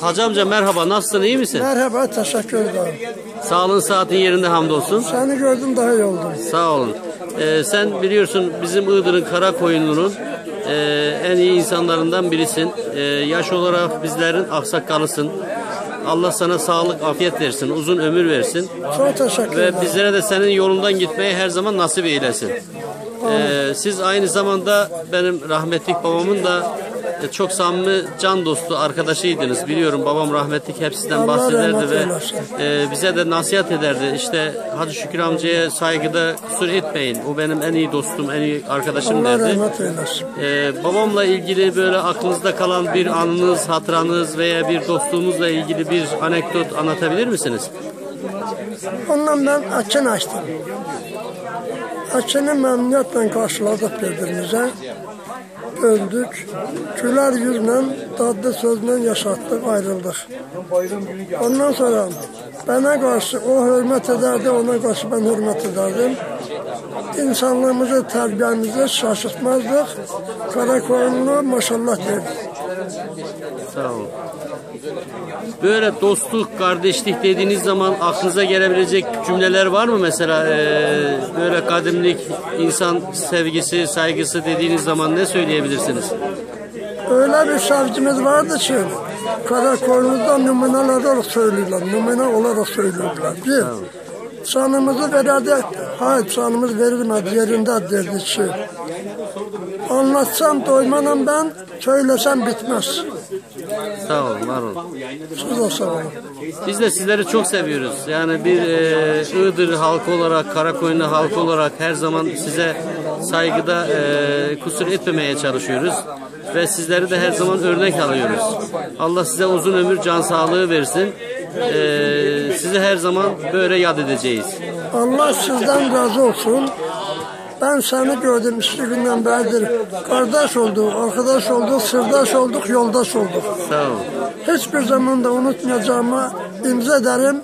Hacı amca merhaba nasılsın iyi misin? Merhaba, teşekkür ederim. Sağlığın saatin yerinde hamdolsun. Seni gördüm daha iyi oldum. Sağ olun. Ee, sen biliyorsun bizim Iğdır'ın Karakoyunlu'nun e, en iyi insanlarından birisin. E, yaş olarak bizlerin aksakalısın. Allah sana sağlık, afiyet versin, uzun ömür versin. Çok teşekkür Ve ederim. bizlere de senin yolundan gitmeyi her zaman nasip eylesin. Ee, siz aynı zamanda benim rahmetlik babamın da çok samimi can dostu arkadaşıydınız. Biliyorum babam rahmetlik hep sizden bahsederdi ve e, bize de nasihat ederdi. İşte Hacı Şükür amcaya saygıda kusur etmeyin. O benim en iyi dostum, en iyi arkadaşım Allah derdi. Ee, babamla ilgili böyle aklınızda kalan bir anınız, hatıranız veya bir dostluğunuzla ilgili bir anekdot anlatabilir misiniz? Ondan ben açın açtım. Açını memnuniyetle karşıladık birbirimize. öldük. Gülər yüzlə, dadlı sözlə yaşatdıq, ayrıldıq. Ondan sonra mənə qarşı o hörmət edərdi, ona qarşı mən hörmət edərdim. İnsanlığımızı, tərbiyəmizi şaşırtmazdıq. Karakolunu maşallah deyirdik. Sağ olun. Böyle dostluk, kardeşlik dediğiniz zaman aklınıza gelebilecek cümleler var mı mesela? Ee, böyle kadimlik, insan sevgisi, saygısı dediğiniz zaman ne söyleyebilirsiniz? Öyle bir savcımız vardı ki karakolumuzda numune olarak söylüyorlar. Numune olarak söylüyorlar. Bir, canımızı verirdi. Hayır canımız verilmedi yerinde derdi ki. Anlatsam doymanam ben, söylesem bitmez. Sağ olun, var olun. Siz de sağ olun. Biz de sizleri çok seviyoruz. Yani bir e, Iğdır halkı olarak, Karakoyunlu halkı olarak her zaman size saygıda e, kusur etmemeye çalışıyoruz. Ve sizleri de her zaman örnek alıyoruz. Allah size uzun ömür, can sağlığı versin. E, sizi her zaman böyle yad edeceğiz. Allah sizden razı olsun. Ben seni gördüm işte günden beridir. Kardeş olduk, arkadaş olduk, sırdaş olduk, yoldaş olduk. Sağ olun. Hiçbir zaman da unutmayacağımı imza ederim.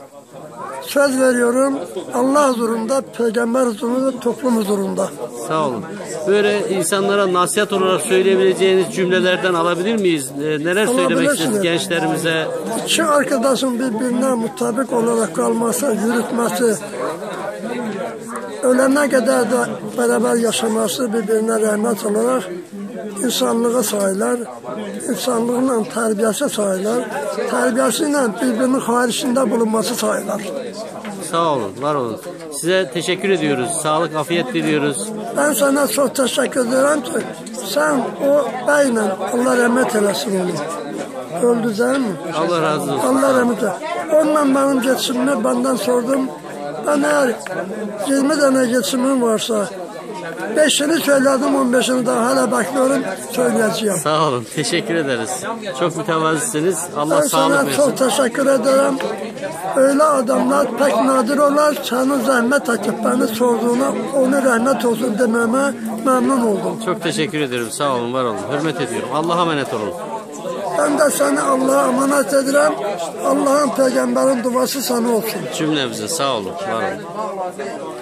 Söz veriyorum Allah huzurunda, peygamber huzurunda, toplum huzurunda. Sağ olun. Böyle insanlara nasihat olarak söyleyebileceğiniz cümlelerden alabilir miyiz? E, neler söylemek istiyorsunuz gençlerimize? İki arkadaşın birbirine mutabık olarak kalması, yürütmesi, ölene kadar da beraber yaşaması birbirine rahmet olarak insanlığı sayılar, insanlığın terbiyesi sayılar, terbiyesiyle birbirinin haricinde bulunması sayılar. Sağ olun, var olun. Size teşekkür ediyoruz. Sağlık, afiyet diliyoruz. Ben sana çok teşekkür ederim ki sen o beyle Allah rahmet eylesin onu. Öldü değil mi? Allah razı olsun. Allah rahmet eylesin. Onunla benim geçimimi benden sordum. Ben eğer 20 tane geçimim varsa beşini söyledim, on beşini daha hala bekliyorum, söyleyeceğim. Sağ olun, teşekkür ederiz. Çok mütevazısınız. Allah Ben sağlık versin. çok teşekkür ederim. Öyle adamlar pek nadir olar. Senin zahmet edip beni sorduğuna onu rahmet olsun dememe memnun oldum. Çok teşekkür ederim. Sağ olun, var olun. Hürmet ediyorum. Allah'a emanet olun. Ben de seni Allah'a emanet ederim. Allah'ın peygamberin duası sana olsun. Cümlemize sağ olun, var olun.